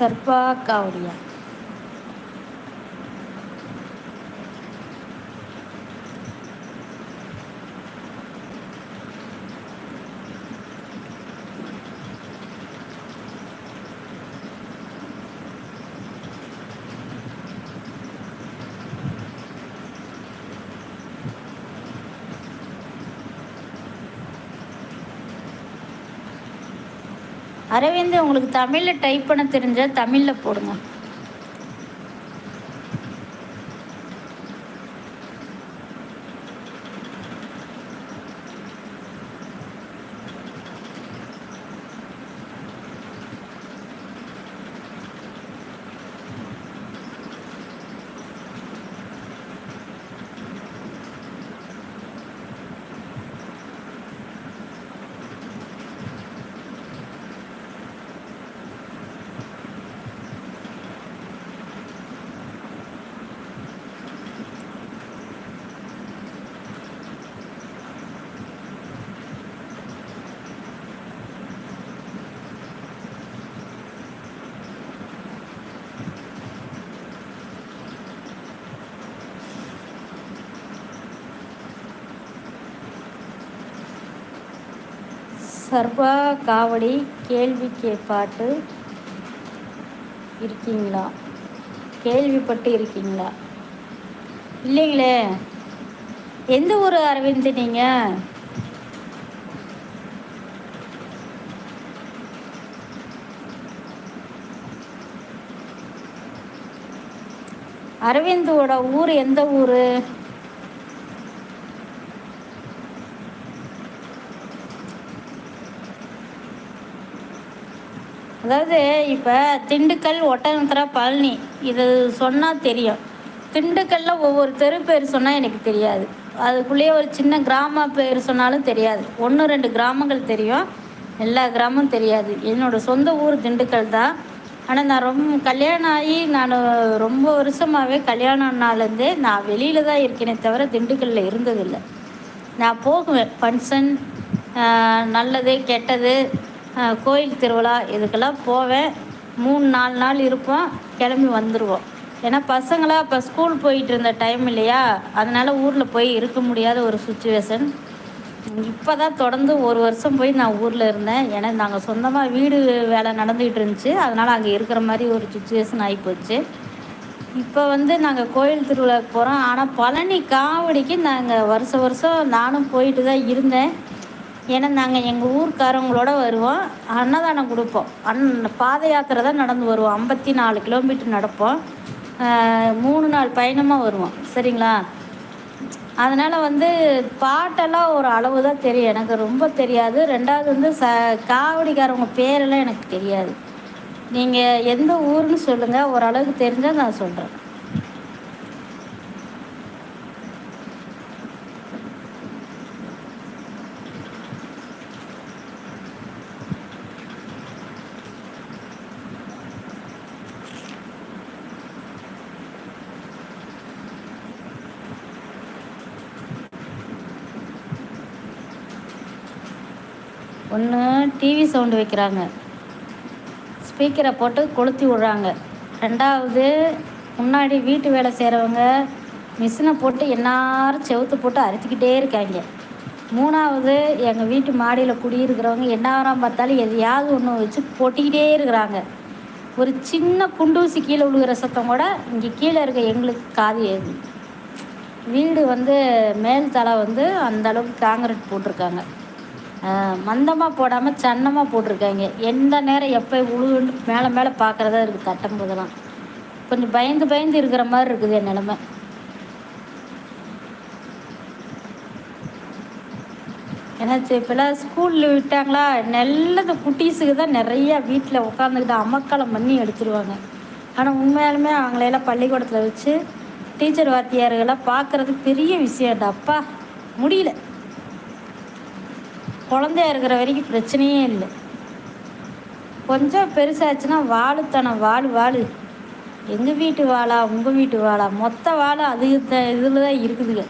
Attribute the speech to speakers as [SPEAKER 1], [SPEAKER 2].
[SPEAKER 1] சர்பாக்காவுடைய அரவிந்த் உங்களுக்கு தமிழில் டைப் பண்ண தெரிஞ்சால் தமிழில் போடுங்க. சர்பா காவடி கேள்வி கேட்பாட்டு இருக்கீங்களா? கேள்விப்பட்டு இருக்கீங்களா? இல்லைங்களே. எந்த ஊர் அரவிந்த் நீங்கள் அரவிந்தோட ஊர் எந்த ஊர்? அதாவது இப்போ திண்டுக்கல் ஒட்டனத்திர பழனி இது சொன்னால் தெரியும். திண்டுக்கல்லில் ஒவ்வொரு தெரு பேர் சொன்னால் எனக்கு தெரியாது. அதுக்குள்ளேயே ஒரு சின்ன கிராம பேர் சொன்னாலும் தெரியாது. ஒன்று ரெண்டு கிராமங்கள் தெரியும். எல்லா கிராமமும் தெரியாது. என்னோடய சொந்த ஊர் திண்டுக்கல் தான். ஆனால் நான் ரொம்ப கல்யாணம் ஆகி நான் ரொம்ப வருஷமாகவே கல்யாணம்னாலேருந்தே நான் வெளியில் தான் இருக்கேனே தவிர திண்டுக்கல்லில் இருந்ததில்லை. நான் போகுவேன். ஃபங்க்ஷன் நல்லது கெட்டது கோயில் திருவிழா இதுக்கெல்லாம் போவேன். மூணு நாலு நாள் இருப்போம். கிளம்பி வந்துடுவோம் ஏன்னா பசங்களாம் இப்போ ஸ்கூல் போயிட்டு இருந்த டைம் இல்லையா? அதனால் ஊரில் போய் இருக்க முடியாத ஒரு சுச்சுவேஷன் இப்போ தான் தொடர்ந்து ஒரு வருஷம் போய் நான் ஊரில் இருந்தேன். ஏன்னா நாங்கள் சொந்தமாக வீடு வேலை நடந்துக்கிட்டு இருந்துச்சு. அதனால் அங்கே இருக்கிற மாதிரி ஒரு சுச்சுவேஷன் ஆகிப்போச்சு இப்போ வந்து நாங்கள் கோயில் திருவிழாவுக்கு போகிறோம் ஆனால் பழனி காவடிக்கு நாங்கள் வருஷ வருஷம் நானும் போயிட்டு தான் இருந்தேன். ஏன்னா நாங்கள் எங்கள் ஊர்க்காரவங்களோட வருவோம் அன்னதானம் கொடுப்போம். அன் பாத யாத்திரை தான் நடந்து வருவோம். ஐம்பத்தி நாலு கிலோமீட்டர் நடப்போம். மூணு நாள் பயணமாக வருவோம். சரிங்களா? அதனால் வந்து பாட்டெல்லாம் ஒரு அளவு தான் தெரியும். எனக்கு ரொம்ப தெரியாது. ரெண்டாவது வந்து ச காவடிக்காரவங்க பேரெல்லாம் எனக்கு தெரியாது. நீங்கள் எந்த ஊருன்னு சொல்லுங்கள் ஓரளவுக்கு தெரிஞ்சால் நான் சொல்கிறேன் ஒன்று டிவி சவுண்டு வைக்கிறாங்க. ஸ்பீக்கரை போட்டு கொளுத்தி விட்றாங்க. ரெண்டாவது முன்னாடி வீட்டு வேலை செய்கிறவங்க மிஷினை போட்டு எந்நேரம் செவுத்து போட்டு அறுத்துக்கிட்டே இருக்காங்க. மூணாவது எங்கள் வீட்டு மாடியில் குடியிருக்கிறவங்க எந்நேரம் பார்த்தாலும் எதையாவது ஒன்று வச்சு போட்டிக்கிட்டே இருக்கிறாங்க. ஒரு சின்ன குண்டூசி கீழே விழுகிற சத்தம் கூட இங்கே கீழே இருக்க எங்களுக்கு காது ஏது. வீடு வந்து மேல் தலை வந்து அந்தளவுக்கு காங்கிரீட் போட்டிருக்காங்க. மந்தமாக போடாமல் சன்னமாக போட்டிருக்காங்க. எந்த நேரம் எப்போ உழுவுன்னு மேலே மேலே பார்க்குறதா இருக்குது தட்டும் போதெல்லாம். கொஞ்சம் பயந்து பயந்து இருக்கிற மாதிரி இருக்குது என் நிலமை. ஏன்னா இப்போலாம் ஸ்கூலில் விட்டாங்களா? நல்லது குட்டீஸுக்கு தான் நிறையா வீட்டில் உட்காந்துக்கிட்டு அமக்களம் பண்ணி எடுத்துருவாங்க. ஆனால் உண்மையாலுமே அவங்களையெல்லாம் பள்ளிக்கூடத்தில் வச்சு டீச்சர் வாத்தியார்களெல்லாம் பார்க்குறது பெரிய விஷயம்டா அப்பா. முடியல. குழந்தையா இருக்கிற வரைக்கும் பிரச்சனையே இல்லை. கொஞ்சம் பெருசாச்சுன்னா வாழுத்தனம் வாழு வாழு எங்கள் வீட்டு வாழா உங்கள் வீட்டு வாழா மொத்த வாழை அது இதில் தான் இருக்குதுங்க.